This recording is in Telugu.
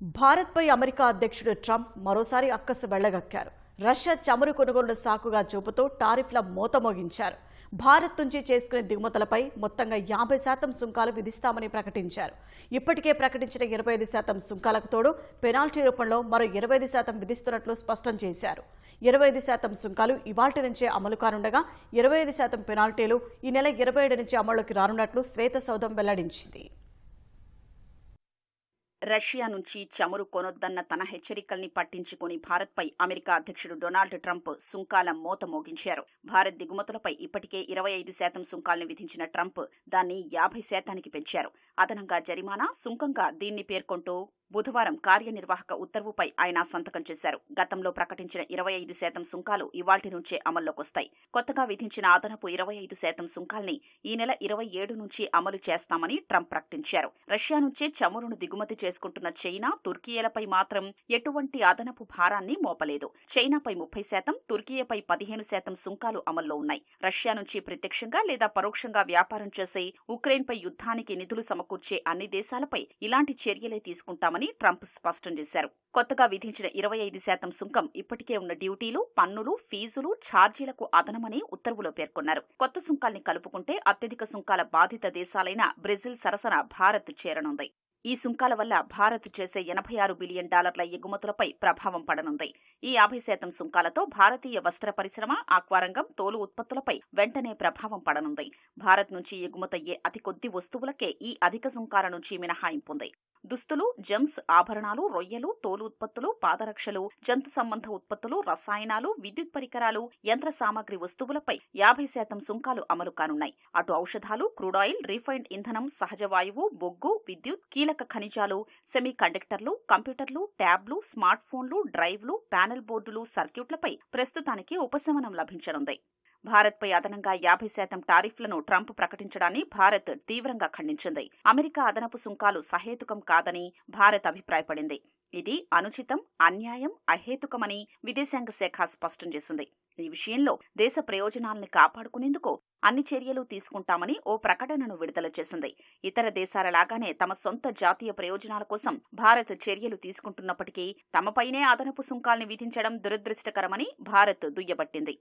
భారత్పై అమెరికా అధ్యక్షుడు ట్రంప్ మరోసారి అక్కసు వెళ్ళగక్కారు రష్యా చమురు కొనుగోలు సాకుగా చూపుతూ టారిఫ్ల మూత మోగించారు భారత్ నుంచి చేసుకునే దిగుమతులపై మొత్తంగా యాభై శాతం సుంకాలు విధిస్తామని ప్రకటించారు. ఇప్పటికే ప్రకటించిన ఇరవై ఐదు శాతం సుంకాలకు తోడు పెనాల్టీ రూపంలో మరో ఇరవై ఐదు శాతం విధిస్తున్నట్లు స్పష్టం చేశారు. ఇరవై ఐదు శాతం సుంకాలు ఇవాటి నుంచే అమలు కానుండగా ఇరవై ఐదు శాతం పెనాల్టీలు ఈ నెల ఇరవై ఏడు నుంచి అమల్లోకి రానున్నట్లు శ్వేతసౌధం వెల్లడించింది. రష్యా నుంచి చమురు కొనొద్దన్న తన హెచ్చరికల్ని పట్టించుకుని భారత్పై అమెరికా అధ్యక్షుడు డొనాల్డ్ ట్రంప్ సుంకాల మోత మోగించారు. భారత్ దిగుమతులపై ఇప్పటికే ఇరవై ఐదు శాతం సుంకాల్ని విధించిన ట్రంప్ దాన్ని యాభై శాతానికి పెంచారు. అదనంగా జరిమానా సుంకంగా దీన్ని పేర్కొంటూ బుధవారం కార్యనిర్వాహక ఉత్తర్వుపై ఆయన సంతకం చేశారు. గతంలో ప్రకటించిన ఇరవై ఐదు శాతం సుంకాలు ఇవాల్టి నుంచే అమల్లోకొస్తాయి కొత్తగా విధించిన అదనపు ఇరవై ఐదు శాతం సుంకాల్ని ఈ నెల ఇరవై ఏడు నుంచి అమలు చేస్తామని ట్రంప్ ప్రకటించారు. రష్యా నుంచే చమురును దిగుమతి చేసుకుంటున్న చైనా తుర్కియేలపై మాత్రం ఎటువంటి అదనపు భారాన్ని మోపలేదు. చైనాపై ముప్పై శాతం తుర్కియేపై పదిహేను శాతం సుంకాలు అమల్లో ఉన్నాయి. రష్యా నుంచి ప్రత్యక్షంగా లేదా పరోక్షంగా వ్యాపారం చేసే ఉక్రెయిన్పై యుద్ధానికి నిధులు సమకూర్చే అన్ని దేశాలపై ఇలాంటి చర్యలే తీసుకుంటామని ట్రంప్ స్పష్టం చేశారు. కొత్తగా విధించిన ఇరవై ఐదు శాతం సుంకం ఇప్పటికే ఉన్న డ్యూటీలు పన్నులు ఫీజులు ఛార్జీలకు అదనమని ఉత్తర్వులో పేర్కొన్నారు. కొత్త సుంకాల్ని కలుపుకుంటే అత్యధిక సుంకాల బాధిత దేశాలైన బ్రెజిల్ సరసన భారత్ చేరనుంది. ఈ సుంకాల వల్ల భారత్ చేసే ఎనభై ఆరు బిలియన్ డాలర్ల ఎగుమతులపై ప్రభావం పడనుంది. ఈ యాభై శాతం సుంకాలతో భారతీయ వస్త్ర పరిశ్రమ ఆక్వారంగం తోలు ఉత్పత్తులపై వెంటనే ప్రభావం పడనుంది. భారత్ నుంచి ఎగుమతయ్యే అతి కొద్ది వస్తువులకే ఈ అధిక సుంకాల నుంచి మినహాయింపుంది దుస్తులు జెమ్స్ ఆభరణాలు రొయ్యలు తోలు ఉత్పత్తులు పాదరక్షలు జంతు సంబంధ ఉత్పత్తులు రసాయనాలు విద్యుత్ పరికరాలు యంత్ర సామాగ్రి వస్తువులపై యాభై శాతం సుంకాలు అమలు కానున్నాయి. అటు ఔషధాలు క్రూడాయిల్ రీఫైండ్ ఇంధనం సహజ వాయువు బొగ్గు విద్యుత్ కీలక ఖనిజాలు సెమీ కండక్టర్లు కంప్యూటర్లు ట్యాబ్లు స్మార్ట్ ఫోన్లు డ్రైవ్లు ప్యానెల్ బోర్డులు సర్క్యూట్లపై ప్రస్తుతానికి ఉపశమనం లభించనుంది. భారత్పై అదనంగా యాభై శాతం టారిఫ్లను ట్రంప్ ప్రకటించడాన్ని భారత్ తీవ్రంగా ఖండించింది. అమెరికా అదనపు సుంకాలు సహేతుకం కాదని భారత్ అభిప్రాయపడింది. ఇది అనుచితం అన్యాయం అహేతుకమని విదేశాంగ శాఖ స్పష్టం చేసింది. ఈ విషయంలో దేశ ప్రయోజనాల్ని కాపాడుకునేందుకు అన్ని చర్యలు తీసుకుంటామని ఓ ప్రకటనను విడుదల చేసింది. ఇతర దేశాల లాగానే తమ సొంత జాతీయ ప్రయోజనాల కోసం భారత్ చర్యలు తీసుకుంటున్నప్పటికీ తమపైనే అదనపు సుంకాల్ని విధించడం దురదృష్టకరమని భారత్ దుయ్యబట్టింది.